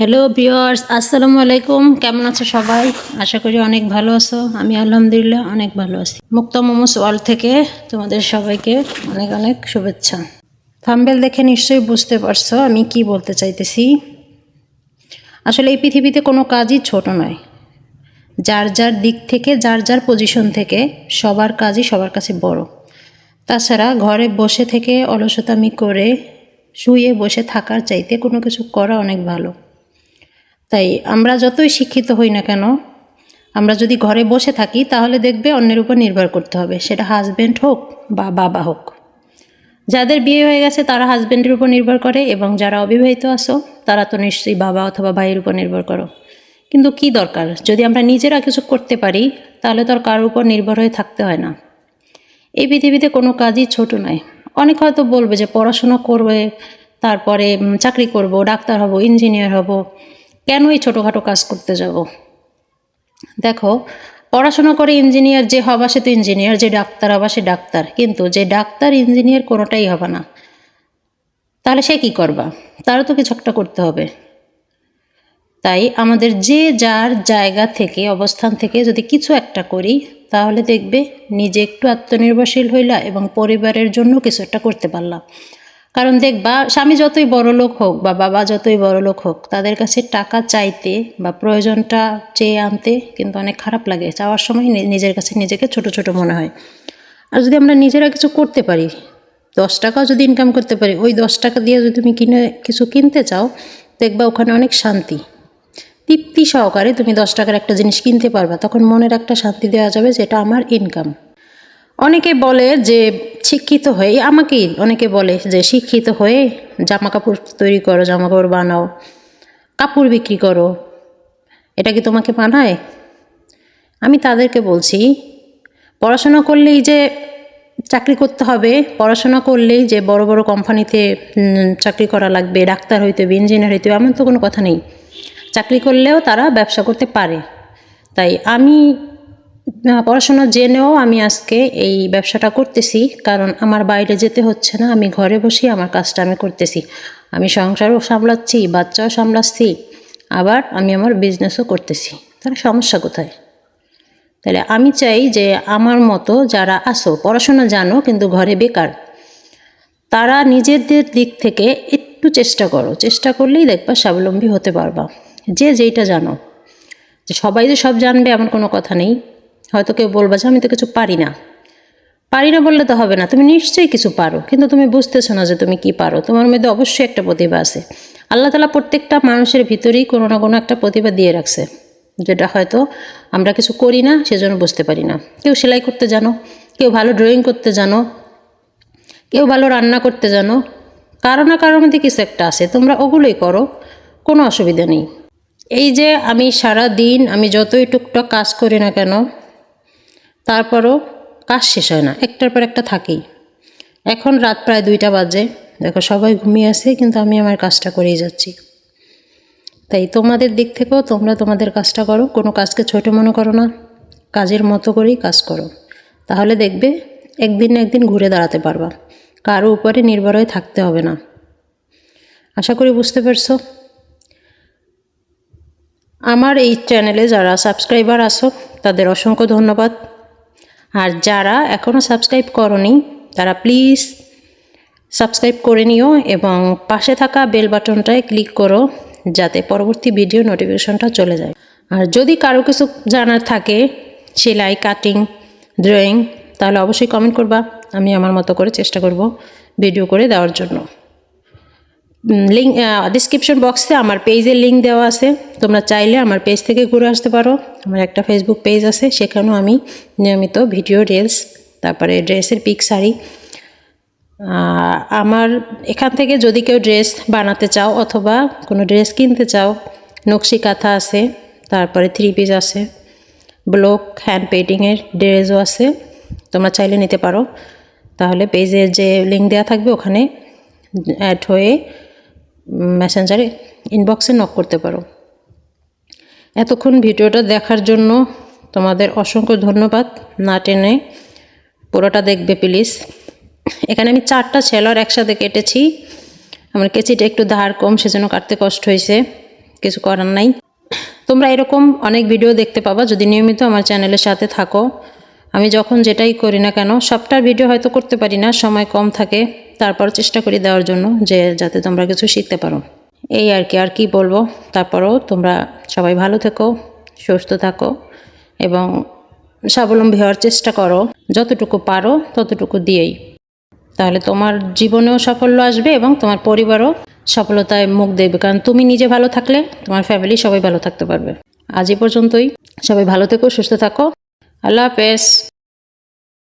Hello viewers আসসালামু আলাইকুম কেমন আছো সবাই? আশা করি অনেক ভালো আছো। আমি আলহামদুলিল্লাহ অনেক ভালো আছি। মুক্তা মোমোস ওয়ার্ল্ড থেকে তোমাদের সবাইকে অনেক অনেক শুভেচ্ছা। থাম্বেল দেখে নিশ্চয়ই বুঝতে পারছ আমি কি বলতে চাইতেছি। আসলে এই পৃথিবীতে কোনো কাজই ছোট নয়। যার যার দিক থেকে, যার যার পজিশন থেকে সবার কাজই সবার কাছে বড়। তাছাড়া ঘরে বসে থেকে অলসতামি করে শুয়ে বসে থাকার চাইতে কোনো কিছু করা অনেক ভালো। তাই আমরা যতই শিক্ষিত হই না কেন, আমরা যদি ঘরে বসে থাকি, তাহলে দেখবে অন্যের উপর নির্ভর করতে হবে। সেটা হাজব্যান্ড হোক বা বাবা হোক। যাদের বিয়ে হয়ে গেছে, তারা হাজব্যান্ডের উপর নির্ভর করে এবং যারা অবিবাহিত আছো, তারা তো নিশ্চয়ই বাবা অথবা ভাইয়ের উপর নির্ভর করো। কিন্তু কি দরকার? যদি আমরা নিজেরা কিছু করতে পারি, তাহলে তো আর কারোর উপর নির্ভর হয়ে থাকতে হয় না। এই পৃথিবীতে কোনো কাজই ছোট নয়। অনেক হয়তো বলবে যে পড়াশোনা করবে, তারপরে চাকরি করব, ডাক্তার হব ইঞ্জিনিয়ার হব কেন এই ছোটোখাটো কাজ করতে যাব? দেখো, পড়াশোনা করে ইঞ্জিনিয়ার যে হবা সে তো ইঞ্জিনিয়ার যে ডাক্তার হবা সে ডাক্তার। কিন্তু যে ডাক্তার ইঞ্জিনিয়ার কোনোটাই হবে না। তাহলে সে কি করবা? তারও তো কিছু একটা করতে হবে। তাই আমাদের যে যার জায়গা থেকে, অবস্থান থেকে যদি কিছু একটা করি, তাহলে দেখবে নিজে একটু আত্মনির্ভরশীল হইলা এবং পরিবারের জন্য কিছু একটা করতে পারলাম কারণ দেখবা, স্বামী যতই বড় লোক হোক বা বাবা যতই বড় লোক হোক, তাদের কাছে টাকা চাইতে বা প্রয়োজনটা চেয়ে আনতে কিন্তু অনেক খারাপ লাগে। চাওয়ার সময় নিজের কাছে নিজেকে ছোট ছোট মনে হয়। আর যদি আমরা নিজেরা কিছু করতে পারি, দশ টাকাও যদি ইনকাম করতে পারি, ওই দশ টাকা দিয়ে যদি তুমি কিনে, কিছু কিনতে চাও, দেখবা ওখানে অনেক শান্তি। তৃপ্তি সহকারে তুমি দশ টাকার একটা জিনিস কিনতে পারবা, তখন মনের একটা শান্তি দেওয়া যাবে যেটা আমার ইনকাম অনেকে বলে যে শিক্ষিত হয়ে আমাকেই অনেকে বলে যে শিক্ষিত হয়ে জামা কাপড় তৈরি করো জামা কাপড় বানাও, কাপড় বিক্রি করো। এটা কি তোমাকে মানায়? আমি তাদেরকে বলছি, পড়াশোনা করলেই যে চাকরি করতে হবে, পড়াশোনা করলেই যে বড় বড় কোম্পানিতে চাকরি করা লাগবে, ডাক্তার হইতে হবে, ইঞ্জিনিয়ার হইতে হবে, এমন তো কোনো কথা নেই। চাকরি করলেও তারা ব্যবসা করতে পারে। তাই আমি পড়াশোনা জেনেও আমি আজকে এই ব্যবসাটা করতেছি, কারণ আমার বাইরে যেতে হচ্ছে না, আমি ঘরে বসে আমার কাজটা আমি করতেছি। আমি সংসারও সামলাচ্ছি, বাচ্চাও সামলাচ্ছি, আবার আমি আমার বিজনেসও করতেছি। তাহলে সমস্যা কোথায়? তাহলে আমি চাই যে আমার মতো যারা আসো পড়াশোনা জানো, কিন্তু ঘরে বেকার, তারা নিজেদের দিক থেকে একটু চেষ্টা করো। চেষ্টা করলেই দেখবা স্বাবলম্বী হতে পারবা। যে যেইটা জানো, যে সবাই যে সব জানবে এমন কোনো কথা নেই। হয়তো কেউ বলবা যে, আমি তো কিছু পারি না। পারি না বললে তো হবে না। তুমি নিশ্চয়ই কিছু পারো, কিন্তু তুমি বুঝতেছো না যে তুমি কি পারো। তোমার মধ্যে অবশ্যই একটা প্রতিভা আছে। আল্লাহ তালা প্রত্যেকটা মানুষের ভিতরেই কোনো না কোনো একটা প্রতিভা দিয়ে রাখছে, যেটা হয়তো আমরা কিছু করি না, সেজন্য বুঝতে পারি না। কেউ সেলাই করতে জানো, কেউ ভালো ড্রয়িং করতে জানো, কেউ ভালো রান্না করতে জানো, কারও না কারোর মধ্যে কিছু একটা আছে, তোমরা ওগুলোই করো, কোনো অসুবিধা নেই। এই যে আমি সারা দিন আমি যতই টুকটাক কাজ করি না কেন তারপরও কাজ শেষ হয় না, একটার পর একটা থাকেই। এখন রাত প্রায় দুইটা বাজে, দেখো সবাই ঘুমিয়ে আছে, কিন্তু আমি আমার কাজটা করেই যাচ্ছি। তাই তোমাদের দিক থেকেও তোমরা তোমাদের কাজটা করো, কোনো কাজকে ছোট মনে করো না, কাজের মতো করেই কাজ করো। তাহলে দেখবে একদিন না একদিন ঘুরে দাঁড়াতে পারবা, কারও উপরে নির্ভর হয়ে থাকতে হবে না। আশা করি বুঝতে পারছ। আমার এই চ্যানেলে যারা সাবস্ক্রাইবার আসো তাদের অসংখ্য ধন্যবাদ। আর যারা এখনও সাবস্ক্রাইব করনি, তারা প্লিজ সাবস্ক্রাইব করে নিও এবং পাশে থাকা বেল বাটনটায় ক্লিক করো, যাতে পরবর্তী ভিডিও নোটিফিকেশনটা চলে যায়। আর যদি কারও কিছু জানার থাকে, সেলাই কাটিং ড্রয়িং তাহলে অবশ্যই কমেন্ট করবা। আমি আমার মতো করে চেষ্টা করব ভিডিও করে দেওয়ার জন্য। লিঙ্ক ডিসক্রিপশন বক্সে আমার পেজের লিঙ্ক দেওয়া আছে। তোমরা চাইলে আমার পেজ থেকে ঘুরে আসতে পারো। আমার একটা ফেসবুক পেজ আছে, সেখানেও আমি নিয়মিত ভিডিও রিলস তারপরে ড্রেসের পিক শাড়ি। আমার এখান থেকে যদি কেউ ড্রেস বানাতে চাও অথবা কোনো ড্রেস কিনতে চাও, নকশি কাঁথা আছে, তারপরে থ্রি পিস আছে ব্লক হ্যান্ড পেন্টিংয়ের ড্রেসও আছে, তোমরা চাইলে নিতে পারো। তাহলে পেজের যে লিঙ্ক দেওয়া থাকবে, ওখানে অ্যাড হয়ে মেসেঞ্জারে ইনবক্সে নক করতে পারো। এতক্ষণ ভিডিওটা দেখার জন্য তোমাদের অসংখ্য ধন্যবাদ। না টেনে পুরোটা দেখবে প্লিজ এখানে আমি চারটা সেলার একসাথে কেটেছি। আমার কেচিটা একটু ধার কম, সেজন্য কাটতে কষ্ট হয়েছে। কিছু করার নাই। তোমরা এরকম অনেক ভিডিও দেখতে পাবা। যদি নিয়মিত আমার চ্যানেলের সাথে থাকো আমি যখন যেটাই করি না কেন, সবটার ভিডিও হয়তো করতে পারি না, সময় কম থাকে, তারপর চেষ্টা করি দেওয়ার জন্য যে যাতে তোমরা কিছু শিখতে পারো। এই আর কি আর কি বলব? তারপরও তোমরা সবাই ভালো থেকো, সুস্থ থাকো এবং স্বাবলম্বী হওয়ার চেষ্টা করো। যতটুকু পারো, ততটুকু দিয়েই। তাহলে তোমার জীবনেও সাফল্য আসবে এবং তোমার পরিবারও সফলতায় মুখ দেবে। কারণ তুমি নিজে ভালো থাকলে তোমার ফ্যামিলি সবাই ভালো থাকতে পারবে। আজ এই পর্যন্তই। সবাই ভালো থেকো, সুস্থ থাকো। আল্লাহ হাফেজ।